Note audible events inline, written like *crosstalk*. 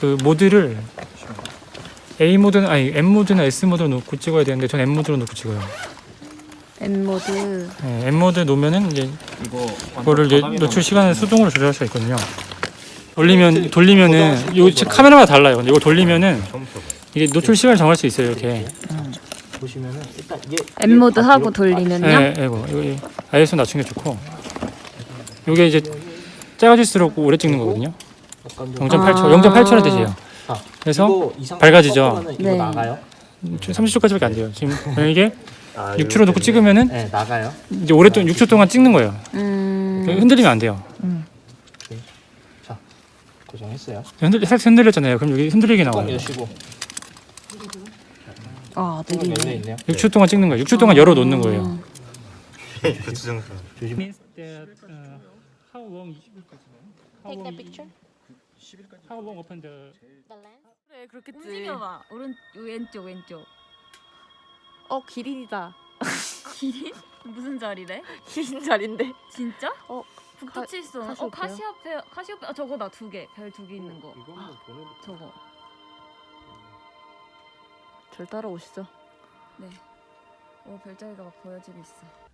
그 모드를 A 모드는 아니 M 모드나 S 모드로 놓고 찍어야 되는데 전 M 모드로 놓고 찍어요. M 모드. 네, M 모드 놓으면은 이제 이거 그거를 이제 노출 시간을 수동으로 조절할 수가 있거든요. 돌리면 돌리면은 지- 카메라마다 달라요. 근데 이거 돌리면은 이게 노출 시간을 정할 수 있어요. 이렇게. 보시면은 일단 이게 M 모드 하고 돌리면요? 네, 이거 이거 ISO 낮춘 게 좋고. 이게 이제 작아질수록 오래 찍는 거거든요. 0.8초, 아. 0.8초나 되세요. 자, 그래서 이거 이상 밝아지죠? 이거 네. 나가요? 30초까지밖에 안 돼요. 지금 만약에 아, 6초로 놓고 찍으면은 네 나가요. 이제 오랫동안 6초 동안 찍는 거예요. 음. 흔들리면 안 돼요. 고정했어요. 흔들 살짝 흔들렸잖아요. 그럼 여기 흔들리게 뚜껑 나와요. 여시고 아, 뚜껑 열려 느리네. 있네요. 6초 동안 찍는 거예요. 6초 동안 열어 놓는 거예요. *laughs* 조심. uh, how long how long how long open the 그래, 그렇겠지. 움직여봐. 오른 왼쪽 왼쪽. 어, 기린이다. *laughs* 기린? 무슨 자리래? 기린 자리인데. 진짜? 어, 북두 칠성. 어 카시오페아? 카시오페아 카시오페아 아, 저거다 두 개. 별 두 개 있는 거. 이거는 보는 저거. 절 따라오시죠. 네. 오 별자리가 막 보여지고 있어.